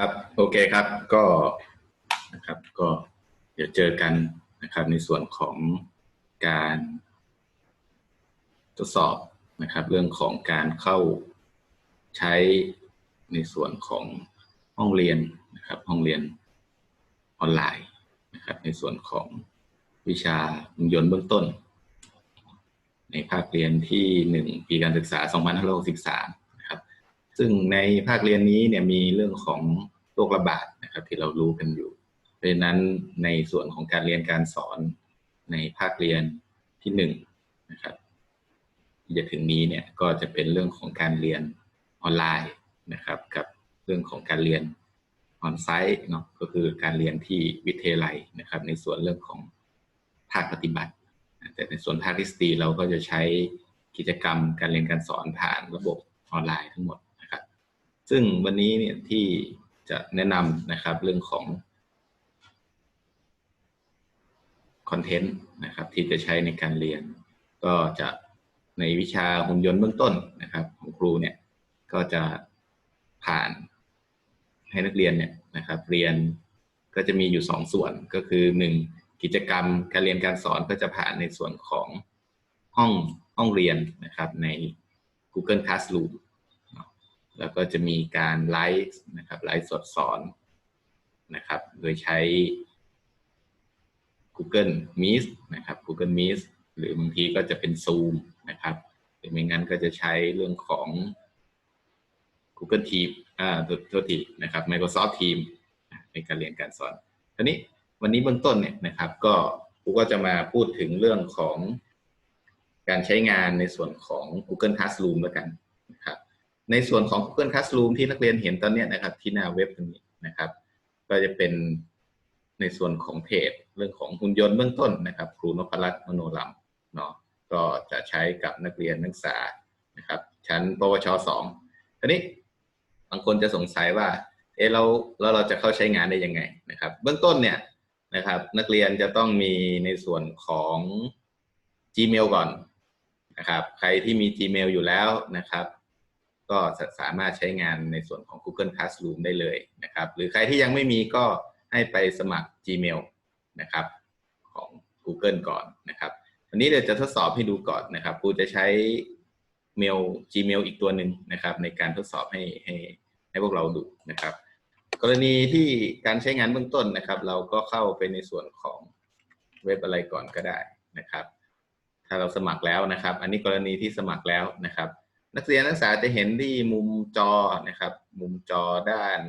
ครับโอเคครับก็นะครับก็เดี๋ยวเจอกันนะครับในส่วนของการทดสอบนะครับ เรื่องของการเข้าใช้ในส่วนของห้องเรียนนะครับห้องเรียนออนไลน์นะครับในส่วนของวิชาหุ่นยนต์เบื้องต้น ในภาคเรียนที่หนึ่งปีการศึกษา 2563นะครับ ซึ่งในภาคเรียนนี้เนี่ยมีเรื่องของโรคระบาดนะครับที่เรารู้กันอยู่ เพราะฉะนั้นในส่วนของการเรียนการสอนในภาคเรียนที่หนึ่งนะครับที่จะถึงนี้เนี่ยก็จะเป็นเรื่องของการเรียนออนไลน์นะครับกับเรื่องของการเรียนออนไซต์เนาะก็คือการเรียนที่วิทยาลัยนะครับ ในส่วนเรื่องของภาคปฏิบัติ แต่ในส่วนภาคทฤษฎีเราก็จะใช้กิจกรรมการเรียนการสอนผ่านระบบออนไลน์ทั้งหมด ซึ่งวันนี้เนี่ยที่จะแนะนำนะครับเรื่องของคอนเทนต์นะครับที่จะใช้ในการเรียน ก็จะในวิชาหุ่นยนต์เบื้องต้นนะครับ ของครูเนี่ยก็จะผ่านให้นักเรียนเนี่ยนะครับ เรียนก็จะมีอยู่สองส่วนก็คือหนึ่งกิจกรรมการเรียนการสอนก็จะผ่านในส่วนของห้องห้องเรียนนะครับใน Google Classroom แล้วก็จะมีการไลฟ์นะครับไลฟ์สดสอนนะครับ โดยใช้ Google Meet นะครับ Google Meet หรือบางทีก็จะเป็น Zoom นะครับหรือไม่งั้นก็จะใช้เรื่องของ Google Team อ่าโทษทีนะครับ Microsoft Team ในการเรียนการสอนทีนี้วันนี้เบื้องต้นเนี่ยนะครับ ก็ครูก็จะมาพูดถึงเรื่องของการใช้งานในส่วนของ Google Classroom แล้วกัน ในส่วนของ Google Classroom ที่นักเรียนเห็นตอนนี้นะครับ ที่หน้าเว็บตรงนี้นะครับ ก็จะเป็นในส่วนของเพจ เรื่องของหุ่นยนต์เบื้องต้นนะครับ ครูนพรัตน์มโนรัมเนาะก็จะใช้กับนักเรียนนักศึกษานะครับ ชั้นปวชสองทีนี้บางคนจะสงสัยว่า เออเราแล้วเราจะเข้าใช้งานได้ยังไงนะครับ เบื้องต้นเนี่ยนะครับ นักเรียนจะต้องมีในส่วนของ Gmail ก่อนนะครับ ใครที่มี Gmail อยู่แล้วนะครับ ก็สามารถใช้งานในส่วนของ Google Classroom ได้เลยนะครับ หรือใครที่ยังไม่มีก็ให้ไปสมัคร Gmail นะครับของ Google ก่อนนะครับวันนี้เดี๋ยวจะทดสอบให้ดูก่อนนะครับครูจะใช้เมล Gmail อีกตัวหนึ่งนะครับ ในการทดสอบให้ให้ให้พวกเราดูนะครับ กรณีที่การใช้งานเบื้องต้นนะครับ เราก็เข้าไปในส่วนของเว็บอะไรก่อนก็ได้นะครับ ถ้าเราสมัครแล้วนะครับ อันนี้กรณีที่สมัครแล้วนะครับ นักเรียนนักศึกษาจะเห็นที่มุมจอนะครับ มุมจอด้าน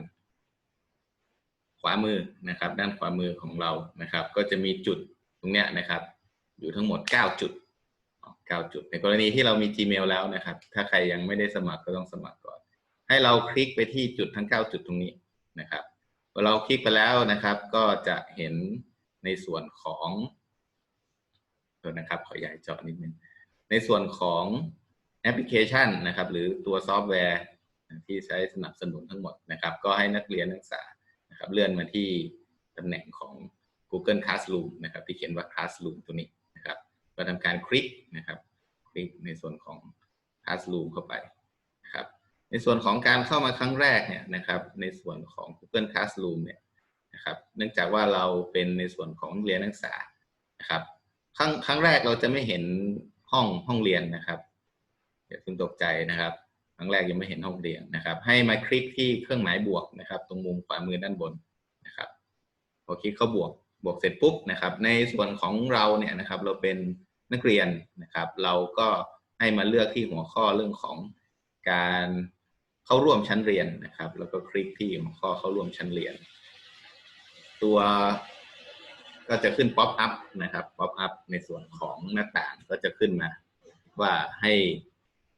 ขวามือนะครับ ด้านขวามือของเรานะครับ ก็จะมีจุดตรงเนี้ยนะครับ อยู่ทั้งหมด 9 จุด 9 จุด ในกรณีที่เรามี Gmail แล้วนะครับ ถ้าใครยังไม่ได้สมัครก็ต้องสมัครก่อน ให้เราคลิกไปที่จุดทั้ง 9 จุดตรงนี้นะครับพอเราคลิกไปแล้วนะครับ ก็จะเห็นในส่วนของตัวนะครับ ขอใหญ่จอนิดนึงในส่วนของ แอปพลิเคชันนะครับ หรือตัวซอฟต์แวร์ที่ใช้สนับสนุนทั้งหมดนะครับ ก็ให้นักเรียนนักศึกษานะครับเลื่อนมาที่ตำแหน่งของ Google Classroom นะครับ ที่เขียนว่า Classroom ตัวนี้นะครับก็ทำการคลิกนะครับคลิกในส่วนของ Classroom เข้าไปนะครับในส่วนของการเข้ามาครั้งแรกเนี่ยนะครับ ในส่วนของ Google Classroom เนี่ยนะครับเนื่องจากว่าเราเป็นในส่วนของเรียนนักศึกษานะครับครั้งครั้งแรกเราจะไม่เห็นห้องห้องเรียนนะครับ อย่าเพิ่งตกใจนะครับครั้งแรกยังไม่เห็นห้องเรียนนะครับ ให้มาคลิกที่เครื่องหมายบวกนะครับ ตรงมุมขวามือด้านบนนะครับพอคลิกเข้าบวกบวกเสร็จปุ๊บนะครับ ในส่วนของเราเนี่ยนะครับ เราเป็นนักเรียนนะครับ เราก็ให้มาเลือกที่หัวข้อเรื่องของการเข้าร่วมชั้นเรียนนะครับ แล้วก็คลิกที่หัวข้อเข้าร่วมชั้นเรียน ตัวก็จะขึ้นป๊อปอัพนะครับป๊อปอัพในส่วนของหน้าต่างก็จะขึ้นมาว่าให้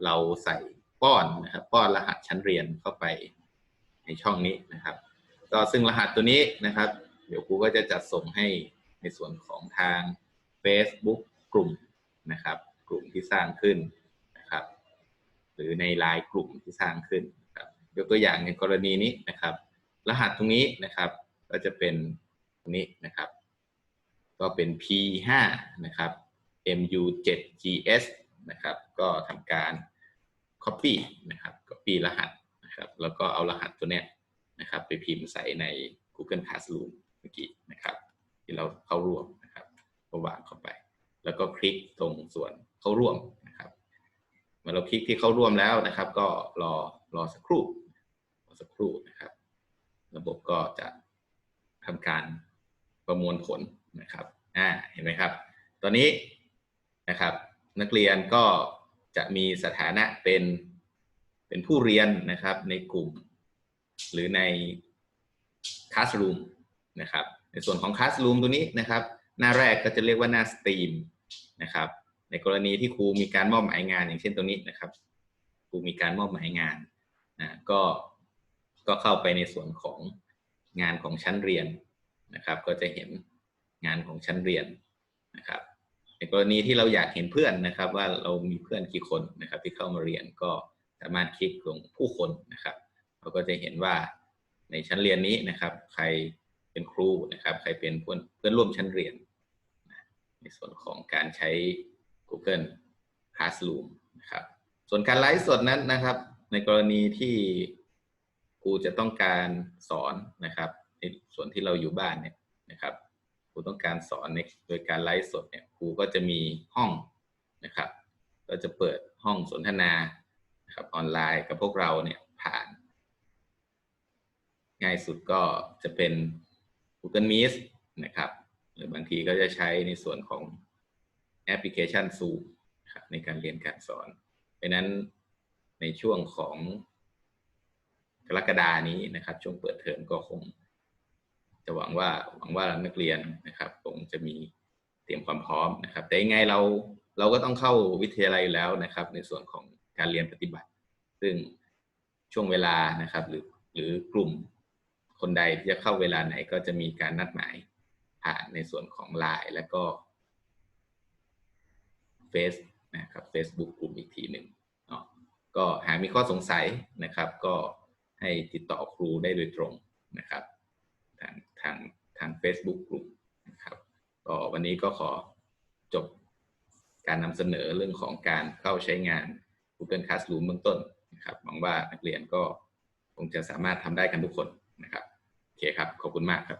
เราใส่ป้อนนะครับป้อนรหัสชั้นเรียนเข้าไปในช่องนี้นะครับ ก็ซึ่งรหัสตัวนี้นะครับ เดี๋ยวครูก็จะจัดส่งให้ในส่วนของทาง Facebook กลุ่มนะครับ กลุ่มที่สร้างขึ้นนะครับ หรือในไลน์กลุ่มที่สร้างขึ้นนะครับยกตัวอย่างในกรณีนี้นะครับ รหัสตรงนี้นะครับ ก็จะเป็นตรงนี้นะครับ ก็เป็น P5 นะครับ MU7GS นะครับ ก็ทำการ Copy นะครับ Copy รหัสนะครับ แล้วก็เอารหัสตัวเนี้ยนะครับ ไปพิมพ์ใส่ใน Google Classroom เมื่อกี้นะครับ ที่เราเข้าร่วมนะครับก็วางเข้าไป แล้วก็คลิกตรงส่วนเข้าร่วมนะครับเมื่อเราคลิกที่เข้าร่วมแล้วนะครับ ก็รอรอสักครู่รอสักครู่นะครับ ระบบก็จะทำการประมวลผลนะครับอ่าเห็นไหมครับ ตอนนี้นะครับ นักเรียนก็จะมีสถานะเป็นเป็นผู้เรียนนะครับในกลุ่ม หรือใน classroom นะครับ ในส่วนของ classroom ตัวนี้นะครับ หน้าแรกก็จะเรียกว่าหน้า stream นะครับ ในกรณีที่ครูมีการมอบหมายงาน อย่างเช่นตัวนี้นะครับครูมีการมอบหมายงานนะก็ก็เข้าไปในส่วนของงานของชั้นเรียนนะครับ ก็จะเห็นงานของชั้นเรียนนะครับ ในกรณีที่เราอยากเห็นเพื่อนนะครับ ว่าเรามีเพื่อนกี่คนนะครับ ที่เข้ามาเรียนก็สามารถคลิกตรงผู้คนนะครับ เราก็จะเห็นว่าในชั้นเรียนนี้นะครับ ใครเป็นครูนะครับ ใครเป็นเพื่อนเพื่อนร่วมชั้นเรียน ในส่วนของการใช้ Google Classroom นะครับ ส่วนการไลฟ์สดนั้นนะครับ ในกรณีที่ครูจะต้องการสอนนะครับ ในส่วนที่เราอยู่บ้านเนี่ย รูต้องการสอนในโดยการไลฟ์สดเนี่ยครูก็จะมีห้องนะครับ ก็จะเปิดห้องสนทนานะครับออนไลน์กับพวกเราเนี่ยผ่าน ง่ายสุดก็จะเป็น Google Meet นะครับ หรือบางทีก็จะใช้ในส่วนของแอปพลิเคชัน Zoom ครับในการเรียนการสอน เพราะนั้นในช่วงของกรกฎานี้นะครับ ช่วงเปิดเทอมก็คง จะหวังว่าหวังว่านักเรียนนะครับคงจะมีเตรียมความพร้อมนะครับ แต่ยังไงเราเราก็ต้องเข้าวิทยาลัยแล้วนะครับ ในส่วนของการเรียนปฏิบัติ ซึ่งช่วงเวลานะครับ หรือหรือกลุ่มคนใดที่จะเข้าเวลาไหนก็จะมีการนัดหมายผ่านในส่วนของ Line และก็เฟซนะครับ Facebook กลุ่มอีกทีหนึ่งเนาะก็หากมีข้อสงสัยนะครับ ก็ให้ติดต่อครูได้โดยตรงนะครับ ทางทางทาง Facebook กลุ่มนะครับก็วันนี้ก็ขอจบการนำเสนอเรื่องของการเข้าใช้งาน Google Classroom เบื้องต้นนะครับหวังว่านักเรียนก็คงจะสามารถทำได้กันทุกคนนะครับโอเคครับ ขอบคุณมากครับ